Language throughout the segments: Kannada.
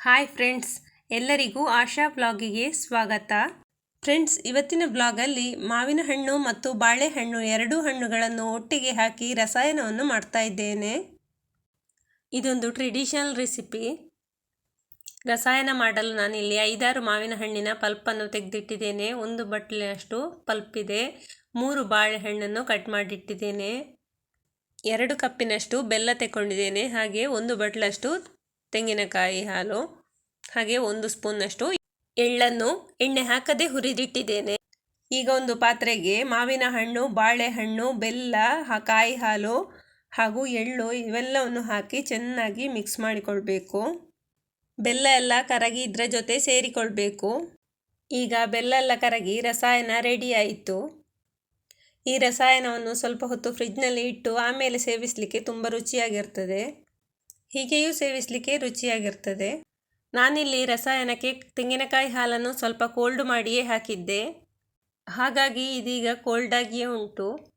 ಹಾಯ್ ಫ್ರೆಂಡ್ಸ್, ಎಲ್ಲರಿಗೂ ಆಶಾ ಬ್ಲಾಗಿಗೆ ಸ್ವಾಗತ. ಫ್ರೆಂಡ್ಸ್, ಇವತ್ತಿನ ಬ್ಲಾಗಲ್ಲಿ ಮಾವಿನ ಹಣ್ಣು ಮತ್ತು ಬಾಳೆಹಣ್ಣು ಎರಡೂ ಹಣ್ಣುಗಳನ್ನು ಒಟ್ಟಿಗೆ ಹಾಕಿ ರಸಾಯನವನ್ನು ಮಾಡ್ತಾ ಇದ್ದೇನೆ. ಇದೊಂದು ಟ್ರೆಡಿಷನಲ್ ರೆಸಿಪಿ. ರಸಾಯನ ಮಾಡಲು ನಾನಿಲ್ಲಿ ಐದಾರು ಮಾವಿನ ಹಣ್ಣಿನ ಪಲ್ಪನ್ನು ತೆಗೆದಿಟ್ಟಿದ್ದೇನೆ. ಒಂದು ಬಟ್ಲಿನಷ್ಟು ಪಲ್ಪ್ ಇದೆ ಮೂರು ಬಾಳೆಹಣ್ಣನ್ನು ಕಟ್ ಮಾಡಿಟ್ಟಿದ್ದೇನೆ. ಎರಡು ಕಪ್ಪಿನಷ್ಟು ಬೆಲ್ಲ ತೆಕ್ಕೊಂಡಿದ್ದೇನೆ. ಹಾಗೆ ಒಂದು ಬಟ್ಲಷ್ಟು ತೆಂಗಿನಕಾಯಿ ಹಾಲು, ಹಾಗೆ ಒಂದು ಸ್ಪೂನ್ನಷ್ಟು ಎಳ್ಳನ್ನು ಎಣ್ಣೆ ಹಾಕದೆ ಹುರಿದಿಟ್ಟಿದ್ದೇನೆ. ಈಗ ಒಂದು ಪಾತ್ರೆಗೆ ಮಾವಿನ ಹಣ್ಣು, ಬಾಳೆಹಣ್ಣು, ಬೆಲ್ಲ ಕಾಯಿ ಹಾಲು ಹಾಗೂ ಎಳ್ಳು ಇವೆಲ್ಲವನ್ನು ಹಾಕಿ ಚೆನ್ನಾಗಿ ಮಿಕ್ಸ್ ಮಾಡಿಕೊಳ್ಬೇಕು. ಬೆಲ್ಲ ಎಲ್ಲ ಕರಗಿ ಇದರ ಜೊತೆ ಸೇರಿಕೊಳ್ಬೇಕು. ಈಗ ಬೆಲ್ಲ ಎಲ್ಲ ಕರಗಿ ರಸಾಯನ ರೆಡಿ ಆಯಿತು. ಈ ರಸಾಯನವನ್ನು ಸ್ವಲ್ಪ ಹೊತ್ತು ಫ್ರಿಜ್ನಲ್ಲಿ ಇಟ್ಟು ಆಮೇಲೆ ಸೇವಿಸಲಿಕ್ಕೆ ತುಂಬ ರುಚಿಯಾಗಿರ್ತದೆ. ಹೀಗೆಯೂ ಸೇವಿಸಲಿಕ್ಕೆ ರುಚಿಯಾಗಿರ್ತದೆ. ನಾನಿಲ್ಲಿ ರಸಾಯನಕ್ಕೆ ತೆಂಗಿನಕಾಯಿ ಹಾಲನ್ನು ಸ್ವಲ್ಪ ಕೋಲ್ಡ್ ಮಾಡಿಯೇ ಹಾಕಿದ್ದೆ. ಹಾಗಾಗಿ ಇದೀಗ ಕೋಲ್ಡಾಗಿಯೇ ಉಂಟು.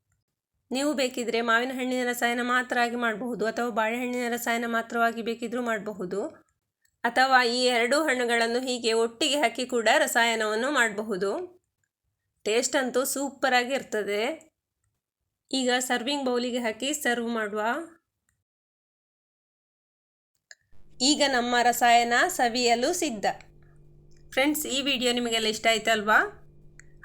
ನೀವು ಬೇಕಿದ್ರೆ ಮಾವಿನ ಹಣ್ಣಿನ ರಸಾಯನ ಮಾತ್ರ ಆಗಿ ಮಾಡಬಹುದು, ಅಥವಾ ಬಾಳೆಹಣ್ಣಿನ ರಸಾಯನ ಮಾತ್ರವಾಗಿ ಬೇಕಿದ್ರೂ ಮಾಡಬಹುದು, ಅಥವಾ ಈ ಎರಡೂ ಹಣ್ಣುಗಳನ್ನು ಹೀಗೆ ಒಟ್ಟಿಗೆ ಹಾಕಿ ಕೂಡ ರಸಾಯನವನ್ನು ಮಾಡಬಹುದು. ಟೇಸ್ಟ್ ಅಂತೂ ಸೂಪರಾಗಿ ಇರ್ತದೆ ಈಗ ಸರ್ವಿಂಗ್ ಬೌಲಿಗೆ ಹಾಕಿ ಸರ್ವ್ ಮಾಡುವ. ಈಗ ನಮ್ಮ ರಸಾಯನ ಸವಿಯಲು ಸಿದ್ಧ. ಫ್ರೆಂಡ್ಸ್ ಈ ವಿಡಿಯೋ ನಿಮಗೆಲ್ಲ ಇಷ್ಟ ಆಯ್ತಲ್ವಾ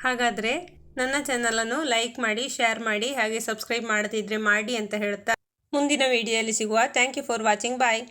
ಹಾಗಾದರೆ ನನ್ನ ಚಾನಲನ್ನು ಲೈಕ್ ಮಾಡಿ ಶೇರ್ ಮಾಡಿ, ಹಾಗೆ ಸಬ್ಸ್ಕ್ರೈಬ್ ಮಾಡದಿದ್ದರೆ ಮಾಡಿ ಅಂತ ಹೇಳ್ತಾ ಮುಂದಿನ ವಿಡಿಯೋಲಿ ಸಿಗುವ. Thank you for watching bye